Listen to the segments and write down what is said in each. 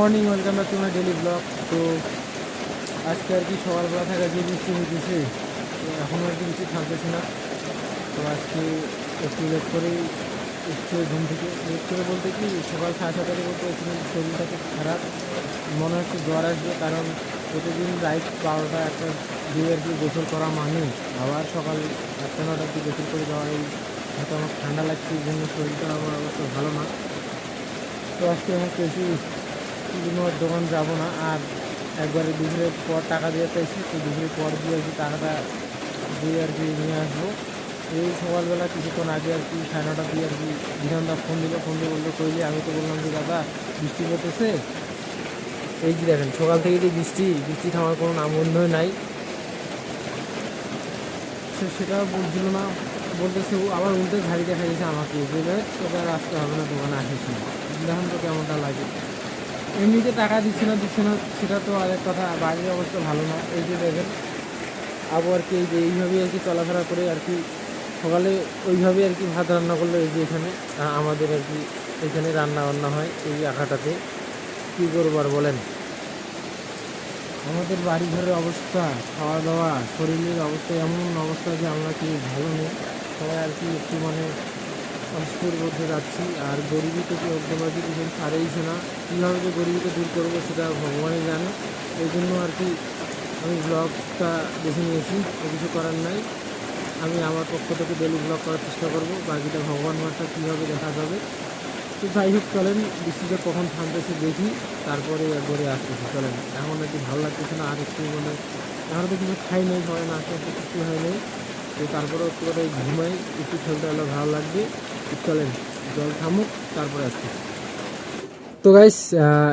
Morning welcome back to my daily blog তো আজকে আর কি সকালবেলা থেকে যে বৃষ্টি হইতেছে এখন আর কি বৃষ্টি থাকতেছে না। তো আজকে একটু লেট করেই উঠছে ঘুম থেকে। লেট করে বলতে কি, সকাল সাড়ে সাতটায় বলতে শরীরটা খুব খারাপ। মনে হচ্ছে জ্বর আসবে, কারণ প্রতিদিন রাইট বারোটা একটা দিয়ে আর কি গোসল করা মানে আবার সকাল আটটা নটার দিকে গোসল করে যাওয়া, এই হয়তো আমার ঠান্ডা লাগছে, এই জন্য শরীরটা আমার অবশ্য ভালো না। তো আজকে আমার বেশি কোনো দোকান যাব না, আর একবারে দুপুরের পর টাকা দিয়ে চাইছি, তো দুপুরের পর দিয়ে আর কি টাকাটা দিয়ে আর কি নিয়ে আসব। এই সকালবেলা কিছুক্ষণ আগে আর কি সাড়ে নটা দিয়ে আর কি বিধানদা ফোন দিল ফোন দিয়ে বলল কইলে আমি তো বললাম যে, দাদা, বৃষ্টি পড়তেছে? এই যে দেখেন, সকাল থেকে যে বৃষ্টি বৃষ্টি থামার কোনো নামগন্ধই নাই। সে সেটা বলছিল না, বলতেছে আবার উল্টে ঝাড়ি দেখা গেছে আমাকে, যে তোকে আর আসতে হবে না, দোকানে আসিস না। দেখুন তো কেমনটা লাগে? এমনিতে টাকা দিচ্ছে না দিচ্ছে না, সেটা তো আরেক কথা বাড়ির অবস্থা ভালো না। এই যে দেখেন আবু আর কি এই যে এইভাবেই আর কি চলাফেরা করে আর কি, সকালে ওইভাবে আর কি ভাত রান্না করল এই যে এখানে আমাদের আর কি এখানে রান্না বান্না হয় এই আঁকাটাতে কী করব আর বলেন? আমাদের বাড়ি ঘরের অবস্থা খাওয়া দাওয়া শরীরের অবস্থা এমন অবস্থা যে আমরা কি ভালো নেই। সবাই আর কি একটু মানে অসুস্থের মধ্যে যাচ্ছি। আর গরিবী থেকে অর্ধবাদী কিছু ছাড়েইছে না। কীভাবে যে গরিবীকে দূর করব সেটা ভগবানই জানে। এই জন্য আর কি আমি ব্লগটা বেছে নিয়েছি। কিছু করার নাই। আমি আমার পক্ষ থেকে ডেলি ব্লগ করার চেষ্টা করব। বাকিটা ভগবান মারটা কীভাবে দেখা যাবে? তো যাই হোক, চলেন। বৃষ্টিটা কখন থামতেছে দেখি। তারপরে একবারে আসতেছে। চলেন। এখন আর কি ভালো লাগতেছে না। আর একটু মানে এখন তো কিছু খাই নেই সবাই না আসতে কিছু হয় নাই। তো তারপরে একটু ঘুমাই, একটু খেলতে হলে ভালো লাগবে। চলেন, জল থামুক, তারপরে আসতেছি তো গাইস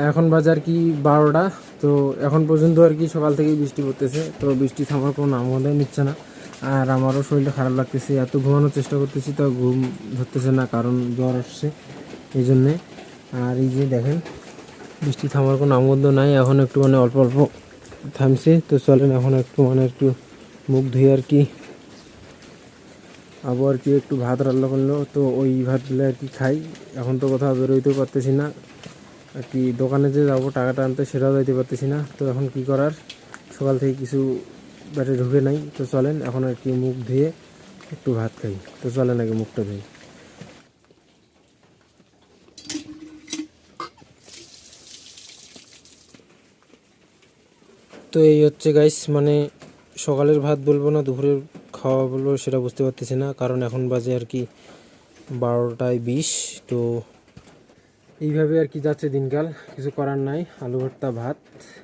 এখন বাজার কি বারোটা। তো এখন পর্যন্ত আর কি সকাল থেকেই বৃষ্টি পড়তেছে। তো বৃষ্টি থামার কোনো নাম নিচ্ছে না। আর আমারও শরীরটা খারাপ লাগতেছে, এত ঘুমানোর চেষ্টা করতেছি, তো ঘুম ধরতেছে না, কারণ জ্বর আসছে এই জন্যে আর এই যে দেখেন, বৃষ্টি থামার কোনো নামগন্ধ নাই, এখন একটু মানে অল্প অল্প থামছে। তো চলেন, এখন একটু মানে একটু মুখ ধুয়ে আর কি আবার কি একটু ভাত রান্না করল? তো ওই ভাতগুলো আর কি খাই। এখন তো কোথাও বেরোইতেও পারতেছি না। আর কি দোকানে যে যাব, টাকাটা আনতে সেটাও যাইতে পারতেছি না। তো এখন কি করার? সকাল থেকে কিছু ব্যাটে ঢুকে নাই। তো চলেন, এখন আর কি মুখ ধুয়ে একটু ভাত খাই। তো চলেন আগে মুখটা ধুই। তো এই হচ্ছে গাইস মানে সকালের ভাত বলব না, দুপুরের খাওয়া বলব সেটা বুঝতে পারতেছি না। কারণ এখন বাজে আর কি বারোটায় বিশ, তো এইভাবে আর কি যাচ্ছে দিনকাল। কিছু করার নাই, আলু ভর্তা, ভাত,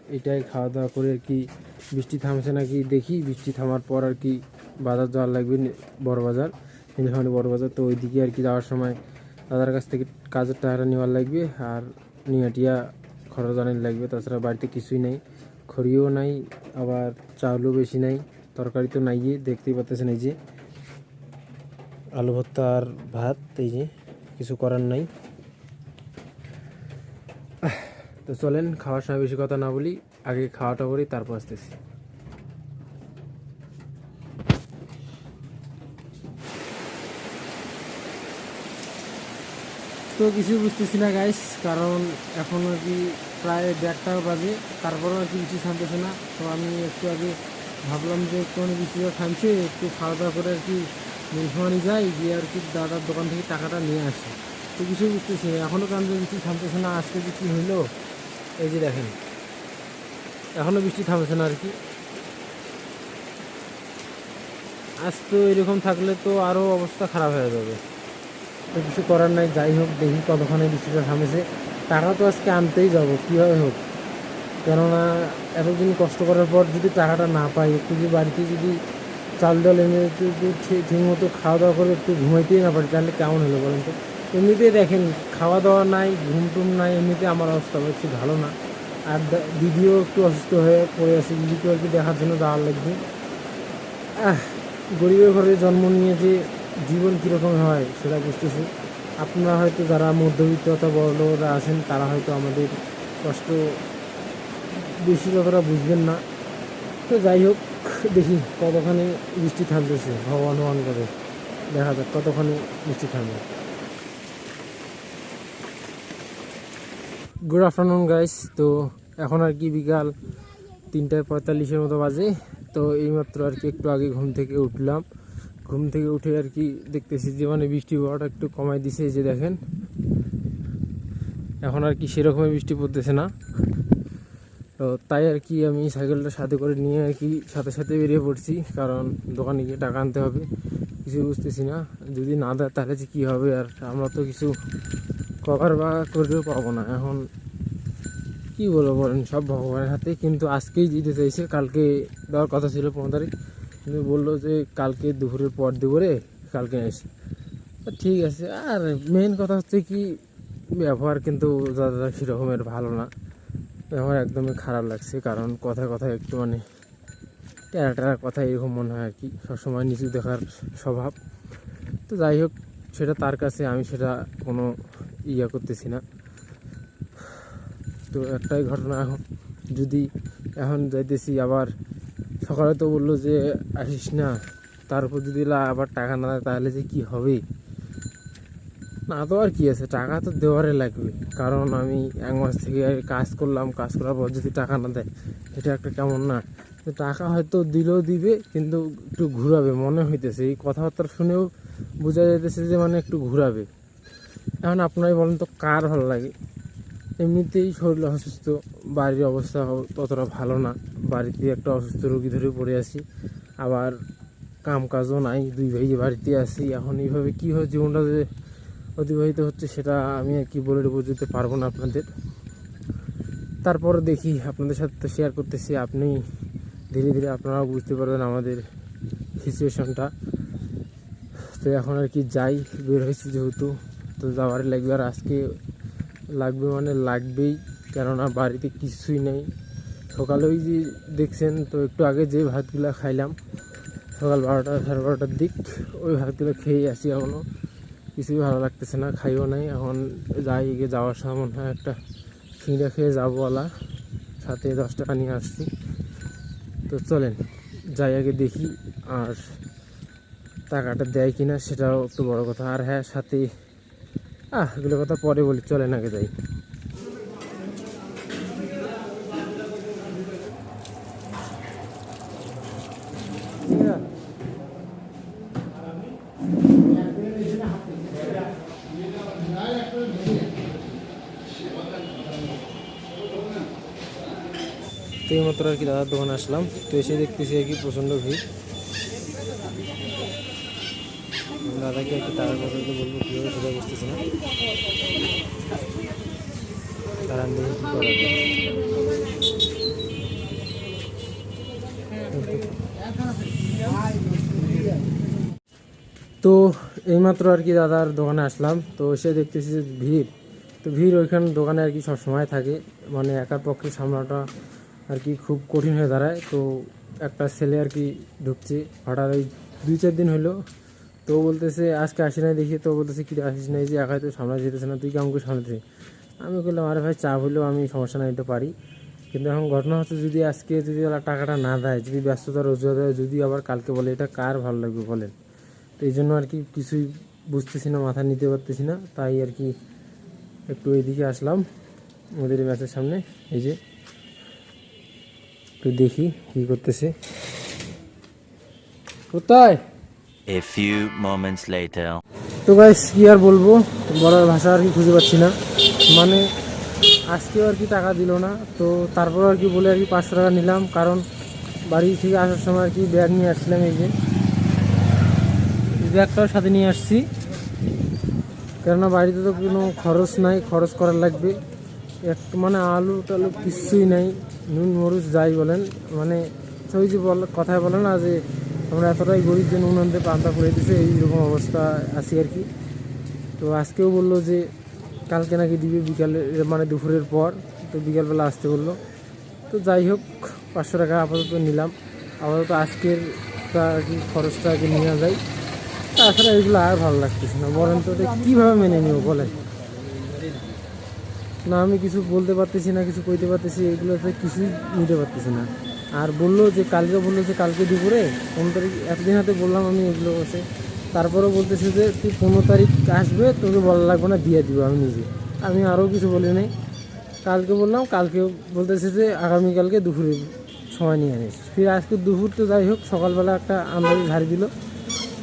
এটাই খাওয়া দাওয়া করে আর কি বৃষ্টি থামছে নাকি দেখি। বৃষ্টি থামার পর আর কি বাজার যাওয়ার লাগবে নি- বড় বাজার, নীলফামারী বড় বাজার। তো ওইদিকে আর কি যাওয়ার সময় দাদার কাছ থেকে কাজের টাকাটা নেওয়ার লাগবে আর নিয়াটিয়া খরচ আনার লাগবে। তাছাড়া বাড়িতে কিছুই নেই, খড়িও নাই, আবার চাউলও বেশি নাই। তরকারি তো নাই দেখতেই পাচ্ছেন এই যে। আলু ভর্তা আর ভাত, এই যে, কিছু করার নাই। তো চলেন, খাওয়ার সময় বেশি কথা না বলি, আগে খাওয়াটা করি, তারপর আসতেছি। তো কিছু বুঝতেছি না গাইস কারণ এখন আর কি প্রায় দেড়টা বাজে, তারপরেও আর কি কিছু থামতেছে না। তো আমি একটু আগে ভাবলাম যে কোন বৃষ্টিটা থামছে, একটু খাওয়া দাওয়া করে আর কি নীলফামারি যাই গিয়ে আর কি দাদার দোকান থেকে টাকাটা নিয়ে আসি। তো কিছু বুঝতেছি না এখনও কারণ বৃষ্টি থামতেছে না, আজকে যে কী হইল, এই যে দেখেন। এখনও বৃষ্টি থামছে না আর কি। আজ তো এরকম থাকলে তো আরও অবস্থা খারাপ হয়ে যাবে। তো কিছু করার নাই, যাই হোক, দেখি কতক্ষণে বৃষ্টিটা থামেছে। টাকা তো আজকে আনতেই যাব, কীভাবে হোক। কেননা এতদিন কষ্ট করার পর যদি টাকাটা না পাই, একটু যদি বাড়িতে যদি চাল ডাল এনে ঠিক মতো খাওয়া দাওয়া করে একটু ঘুমাইতেই না পারি, তাহলে কেমন হলো বলেন তো? এমনিতেই দেখেন, খাওয়া দাওয়া নাই, ঘুম টুম নাই এমনিতে আমার অবস্থা হচ্ছে ভালো না। আর দিদিও একটু অসুস্থ হয়ে পড়ে আছে দিদিকেও আর কি দেখার জন্য যাওয়ার লাগবে। গরিবের ঘরে জন্ম নিয়ে যে জীবন কীরকম হয়, সেটা বুঝতেছি। আপনারা হয়তো যারা মধ্যবিত্ত অথবা বড়রা আছেন, তারা হয়তো আমাদের কষ্ট বেশি যতটা বুঝবেন না। তো যাই হোক, দেখি কতখানি বৃষ্টি থামতেছে, ভগবান ভগবান করে। দেখা যাক কতখানি বৃষ্টি থামবে গুড আফটারনুন গাইস তো এখন আর কি বিকাল তিনটায় পঁয়তাল্লিশের মতো বাজে। তো এইমাত্র আর কি একটু আগে ঘুম থেকে উঠলাম। ঘুম থেকে উঠে আর কি দেখতেছি যে মানে বৃষ্টি পড়াটা একটু কমাই দিছে যে দেখেন। এখন আর কি সেরকমই বৃষ্টি পড়তেছে না। তো তাই আর কি আমি সাইকেলটা সাথে করে নিয়ে আর কি সাথে সাথে বেরিয়ে পড়ছি, কারণ দোকানে গিয়ে টাকা আনতে হবে। কিছু বুঝতেছি না, যদি না দেয় তাহলে যে কী হবে, আর আমরা তো কিছু কভার বা করেও পাবো না। এখন কি বলব বলেন, সব ভগবানের হাতে। কিন্তু আজকেই দিতে চাইছে, কালকে দেওয়ার কথা ছিল পনেরো তারিখ। কিন্তু বলল যে কালকে দুপুরের পর দুপুরে কালকে এসে ঠিক আছে, আর মেন কথা হচ্ছে কি, ব্যবহার কিন্তু দাদা সেরকমের ভালো না। ব্যবহার একদমই খারাপ লাগছে, কারণ কথায় কথায় একটু মানে টেরা টেরা কথা এরকম মনে হয় আর কি, সবসময় নিচু দেখার স্বভাব। তো যাই হোক, সেটা তার কাছে, আমি সেটা কোনো ইয়া করতেছি না। তো একটাই ঘটনা এখন যদি এখন যাইতেছি আবার, সকালে তো বলল যে, আসিস না। তার উপর যদি আবার টাকা না দেয়, তাহলে যে কি হবে? না আর কি আছে? টাকা তো দেওয়ারে লাগবে। কারণ আমি এক মাস থেকে কাজ করলাম, কাজ করার পর যদি টাকা না দেয়, এটা একটা কেমন না? টাকা হয়তো দিলেও দিবে, কিন্তু একটু ঘুরাবে, মনে হইতেছে। এই কথাবার্তা শুনেও বোঝা যাইতেছে যে মানে একটু ঘুরাবে। এখন আপনারাই বলেন তো, কার ভালো লাগে? এমনিতেই শরীর অসুস্থ, বাড়ির অবস্থা ততটা ভালো না। বাড়িতে একটা অসুস্থ রোগী ধরে পড়ে আছি। আবার কাম কাজও নাই, দুই ভাই বাড়িতে আসি এখন এইভাবে কীভাবে জীবনটা যে অতিবাহিত হচ্ছে সেটা আমি আর কি বলে বোঝাতে পারব না আপনাদের। তারপর দেখি আপনাদের সাথে তো শেয়ার করতেছি, আপনি ধীরে ধীরে আপনারাও বুঝতে পারবেন আমাদের সিচুয়েশনটা তো এখন আর কি যাই, বের হয়েছি যেহেতু, তো যাওয়ারই লাগবে আর আজকে লাগবে মানে লাগবেই, কেননা বাড়িতে কিছুই নেই। সকালে ওই যে দেখছেন, তো একটু আগে যে ভাতগুলো খাইলাম, সকাল বারোটা, সাড়ে বারোটার দিক, ওই ভাতগুলো খেয়ে আসি এখনও কিছুই ভালো লাগতেছে না, খাইও নাই। এখন যাই, গিয়ে যাওয়ার সময় মনে হয় একটা সিঙ্গা খেয়ে যাব আলা সাথে দশ টাকা নিয়ে আসছি। তো চলেন, যাই আগে দেখি আর টাকাটা দেয় কিনা সেটাও একটু বড় কথা। আর হ্যাঁ সাথে আহ, এগুলো কথা পরে বলি, চলেন আগে যাই। এইমাত্র আর কি দাদার দোকানে আসলাম, তো এসে দেখতেছি আর কি প্রচণ্ড ভিড়। দাদাকে একটু টাকা কথা বলব, কীভাবে সেটা বুঝতেছি না। তারা তো এইমাত্র আর কি দাদার দোকানে আসলাম, তো এসে দেখতেছি যে ভিড়। তো ভিড় ওইখানে দোকানে আর কি সবসময় থাকে মানে একার পক্ষে সামলাটা আর কি খুব কঠিন হয়ে দাঁড়ায়। তো একটা ছেলে আর কি ঢুকছে, হঠাৎ ওই দুই চার দিন হলো। তো বলতেছে, আজকে আসি নাই দেখি। তো বলতেছে, কি আসিস নাই যে, একাই তো সামলা যেতেছে না। তুই কেমন করে সামলাতে? আমি বললাম, আরে ভাই চা হলেও আমি সমস্যা না নিতে পারি। কিন্তু এখন ঘটনা হচ্ছে, যদি আজকে যদি ওরা টাকাটা না দেয়, যদি ব্যস্ততা, রোজগার দেয়, যদি আবার কালকে বলে, এটা কার ভালো লাগবে? বলেন। তো এই জন্য আর কি কিছুই বুঝতেছি না, মাথা নিতে পারতেছি না। তাই আর কি একটু এইদিকে আসলাম, ওদের ম্যাচের সামনে। এই যে একটু দেখি কি করতেছে। কোথায়? A few moments later. তো গাইস কি আর বলব? বলার ভাষা আর কি খুঁজে পাচ্ছি না। মানে আজকেও আর কি টাকা দিল না। তো তারপর আর কি বলে আর কি পাঁচশো টাকা নিলাম। কারণ বাড়ি থেকে আসার সময় আর কি ব্যাগ নিয়ে আসছিলাম এই যে। ব্যাগটাও সাথে নিয়ে আসছি। কেননা বাড়িতে তো কোনো খরচ নাই। খরচ করার লাগবে। এক মানে আলু টালু কিছুই নাই। নুন, মরুচ, যাই বলেন মানে ওই যে বল কথায় বলে না যে আমরা এতটাই গরিব যে নুন আনতে পান্তা করে দিছে এইরকম অবস্থা আছি আর কি। তো আজকেও বলল যে কালকে নাকি দিবে বিকালে মানে দুপুরের পর, তো বিকালবেলা আসতে বলল। তো যাই হোক, পাঁচশো টাকা আপাতত নিলাম। আপাতত আজকের আর কি খরচটা আগে নেওয়া যায় তাছাড়া এগুলো আর ভালো লাগতেছে না। বলেন তো কীভাবে মেনে নিব, বলেন? না, আমি কিছু বলতে পারতেছি না, কিছু কইতে পারতেছি এগুলোতে কিছুই নিতে পারতেছি না। আর বলল যে, কালকে বলল যে, কালকে দুপুরে, পনেরো তারিখ, এতদিন হাতে বললাম আমি এগুলো বসে তারপরেও বলতেছে যে, তুই পনেরো তারিখ আসবে, তোকে বলা লাগবে না, দিয়ে দিব আমি নিজে। আমি আরও কিছু বলি নাই। কালকে বললাম কালকে বলতেছে যে, আগামীকালকে দুপুরে সময় নিয়ে আনিস। ফির আজকে দুপুর তো যাই হোক, সকালবেলা একটা আন্দাজে ঝাড়ি দিল।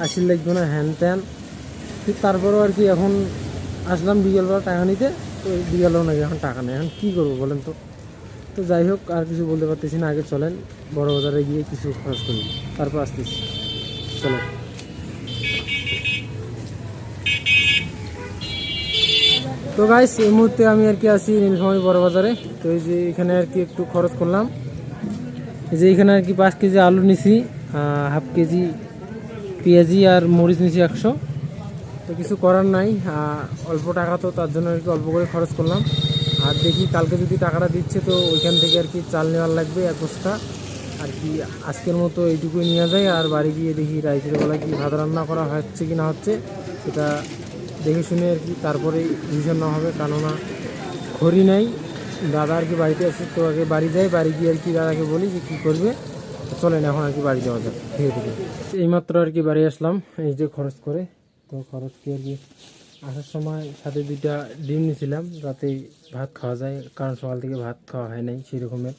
আসির লাগবে না, হ্যান ত্যান। তারপরেও আর কি, এখন আসলাম বিকেলবেলা টাকা নিতে তো বিকেলেও নাকি এখন টাকা নেই। এখন কী করব বলেন তো? তো যাই হোক, আর কিছু বলতে পারতেছি না, আগে চলেন, বড় বাজারে গিয়ে কিছু খরচ করি। তারপর আসতেছি। চলেন। তো গাইস এই মুহূর্তে আমি আর কি আছি নীলফামারী বড় বাজারে। তো এই যে এখানে আর কি একটু খরচ করলাম। এই যে এখানে আর কি পাঁচ কেজি আলু নিছি হাফ কেজি পেঁয়াজি আর মরিচ নিছি একশো। তো কিছু করার নাই অল্প টাকা তো তার জন্য আর কি অল্প করে খরচ করলাম। আর দেখি কালকে যদি টাকাটা দিচ্ছে তো ওইখান থেকে আর কি চাল নেওয়ার লাগবে এক বস্তা। আর কি আজকের মতো এইটুকুই নিয়ে যায় আর বাড়ি গিয়ে দেখি রাইতের বেলা কি ভাত রান্না করা হচ্ছে কি না হচ্ছে, সেটা দেখে শুনে আর কি তারপরে ডিসিশন না হবে। কেননা খড়ি নাই, দাদা আর কি বাড়িতে আছে, তো আগে বাড়ি যাই, বাড়ি গিয়ে আর কি দাদাকে বলি যে কী করবে। চলেন এখন আর কি বাড়ি যাওয়া যাক, ধীরে ধীরে। এইমাত্র আর কি বাড়ি আসলাম, এই যে খরচ করে। তো খরচ কি আর কি? আসার সময় সাথে দুইটা ডিম নিয়েছিলাম যাতে ভাত খাওয়া যায়, কারণ সকাল থেকে ভাত খাওয়া হয় নাই সেই রকমের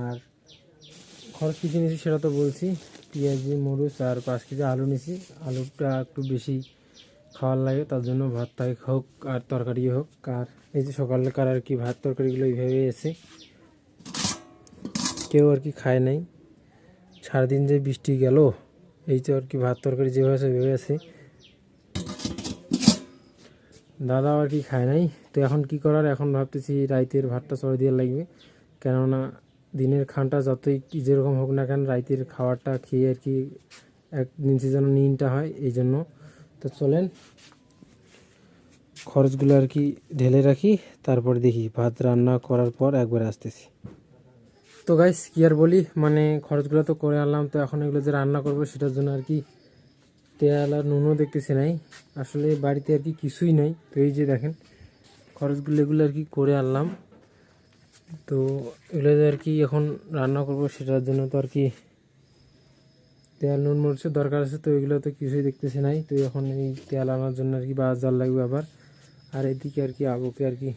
আর খরচ কী নিয়েছি সেটা তো বলছি, পেঁয়াজি, মরিচ আর পাঁচ কেজি আলু নিয়েছি। আলুটা একটু বেশি খাওয়ার লাগে, তার জন্য ভাত তাই হোক আর তরকারি হোক। আর এই যে সকালকার আর কি ভাত তরকারিগুলো এইভাবে এসে কেউ আর কি খায় নাই। সারাদিন যে বৃষ্টি গেল, এই যে আর কি ভাত তরকারি যেভাবে আছে, ওইভাবে আছে। দাদাও আর কি খায় নাই? তো এখন কি করার? এখন ভাবতেছি রাইতের ভাতটা চড়ে দিয়ে লাগবে। কেননা দিনের খানটা যতই যেরকম হোক না কেন রাইতের খাবারটা খেয়ে আর কি এক নিচে যেন নিনটা হয়, এই জন্য। তো চলেন, খরচগুলো আর কি ঢেলে রাখি, তারপর দেখি ভাত রান্না করার পর একবার আসতেছি। তো গাইস কি আর বলি? মানে খরচগুলো তো করে আনলাম, তো এখন এগুলো যে রান্না করব সেটার জন্য আর কি তেল আর নুনও দেখতেছি নাই। আসলে বাড়িতে আর কি কিছুই নাই। তো এই যে দেখেন, খরচগুলো এগুলো আর কি করে আনলাম। তো এগুলো আর কি এখন রান্না করব সেটার জন্য তো আর কি তেল নুন, মরিচের দরকার আছে। তো এগুলো তো কিছুই দেখতেছি নাই। তো এখন এই তেল আনার জন্য আর কি বাস বাজার লাগবে আবার। আর এদিকে আর কি আবুকে আর কি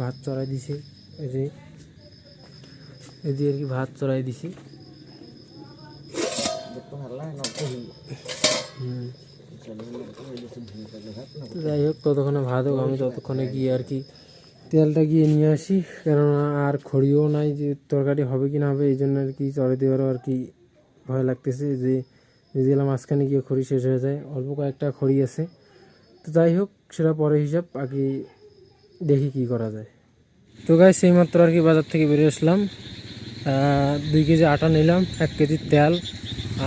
ভাত চড়াই দিছে। এই যে এদিকে আর কি ভাত চড়াই দিছি। যাই হোক ততক্ষণে ভাত হোক আমি ততক্ষণে গিয়ে আর কি তেলটা গিয়ে নিয়ে আসি। কেননা আর খড়িও নাই যে তরকারি হবে কি না হবে এই জন্য আর কি চড়ে দেওয়ারও আর কি ভয় লাগতেছে যে যদি এলাম মাঝখানে গিয়ে খড়ি শেষ হয়ে যায়। অল্প কয়েকটা খড়ি আছে। তো যাই হোক সেটা পরে হিসাব আগে দেখি কি করা যায়। তো গাই সেই মাত্র আর কি বাজার থেকে বেরিয়ে আসলাম। দুই কেজি আটা নিলাম এক কেজি তেল।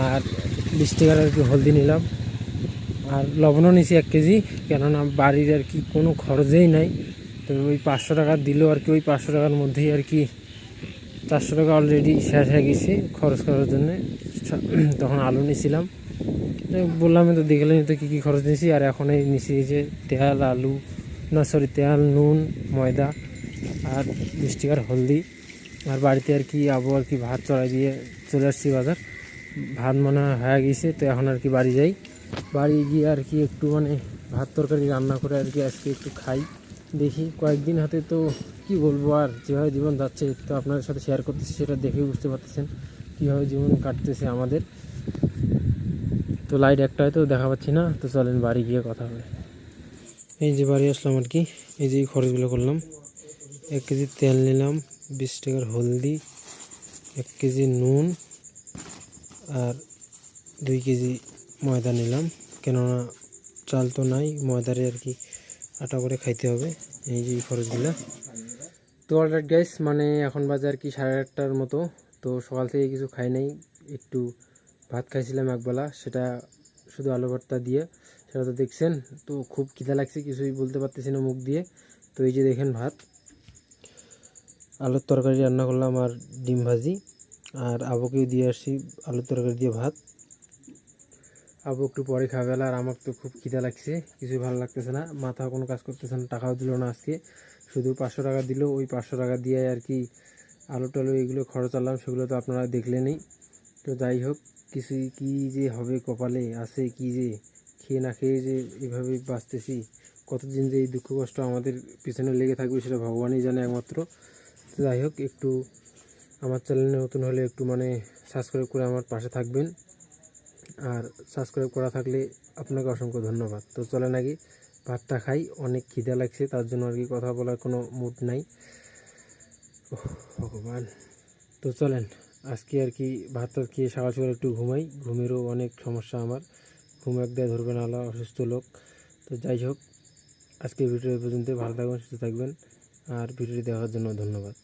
আর বিশ টাকার আর কি হলদি নিলাম। আর লবণও নিছি এক কেজি, কেননা বাড়ির আর কি কোনো খরচেই নাই। তো ওই পাঁচশো টাকা দিলেও আর কি, ওই পাঁচশো টাকার মধ্যেই আর কি চারশো টাকা অলরেডি শেষ হয়ে গেছে খরচ করার জন্য। তখন আলু নিয়েছিলাম বললাম তো দেখলেন তো কী কী খরচ নিয়েছি আর এখন এই নিছি যে তেল, আলু, না সরি তেল, নুন, ময়দা আর বিশ টাকার হলদি। আর বাড়িতে আর কি আবু আর কি ভাত চড়াই দিয়ে চলে আসছি বাজার। ভাত মনে হয় গেছে, তো এখন আর কি বাড়ি যাই। বাড়ি গিয়ে আর কি একটু মানে ভাত তরকারি রান্না করে আর কি আজকে একটু খাই। দেখি কয়েকদিন হাতে তো কি বলব আর, যেভাবে জীবন যাচ্ছে তো আপনাদের সাথে শেয়ার করতেছি, সেটা দেখেই বুঝতে পারতেছেন কীভাবে জীবন কাটতেছে আমাদের। তো লাইট একটা হয়তো দেখা পাচ্ছি না, তো চলেন বাড়ি গিয়ে কথা হবে। এই যে বাড়ি আসলাম আর কি, এই যে খরচগুলো করলাম। এক কেজি তেল নিলাম, বিশ টাকার হলদি, এক কেজি নুন আর দুই কেজি ময়দা নিলাম। কেননা চাল তো নাই, ময়দারে আর কি আটা করে খাইতে হবে, এই যে খরচগুলো। তো অলরাইট গাইস মানে এখন বাজে আর কি সাড়ে আটটার মতো। তো সকাল থেকে কিছু খাই নাই, একটু ভাত খাইছিলাম একবেলা সেটা শুধু আলু ভর্তা দিয়ে, সেটা তো দেখছেন, তো খুব খিদা লাগছে, কিছুই বলতে পারতেছি না মুখ দিয়ে। তো এই যে দেখেন ভাত। আলুর তরকারি রান্না করলাম আর ডিম ভাজি। আর আবুকেও দিয়ে আসছি আলুর তরকারি দিয়ে ভাত। আবু একটু পরে খাবে আর আমার তো খুব খিদা লাগছে, কিছুই ভালো লাগতেছে না। মাথা কোনো কাজ করতেছে না, টাকাও দিল না আজকে। শুধু পাঁচশো টাকা দিল, ওই পাঁচশো টাকা দিয়ে আর কি আলু টালু এগুলো খরচ আনলাম, সেগুলো তো আপনারা দেখলেনই তো যাই হোক, কিছুই কি যে হবে কপালে, আছে কি যে, খেয়ে না খেয়ে যে এভাবে বাঁচতেছি, কতদিন যে এই দুঃখ কষ্ট আমাদের পিছনে লেগে থাকবে সেটা ভগবানই জানে একমাত্র। তো যাই হোক, একটু আমার চ্যানেলে নতুন হলে একটু মানে সাবস্ক্রাইব করে আমার পাশে থাকবেন। আর সাবস্ক্রাইব করা থাকলে আপনাকে অসংখ্য ধন্যবাদ। তো চলে নাকি ভাতটা খাই, অনেক খিদে লাগছে, তার জন্য আর কি কথা বলার কোনো মুড নাই। ভগবান। তো চলেন, আজকে আর কি ভাত টাত খেয়ে সকাল সকাল একটু ঘুমাই। ঘুমেরও অনেক সমস্যা আমার। ঘুম এক দেয় ধরবে না আলা অসুস্থ লোক। তো যাই হোক আজকে ভিডিও পর্যন্ত ভালো থাকবেন, সুস্থ থাকবেন। আর ভিডিওটি দেখার জন্য ধন্যবাদ।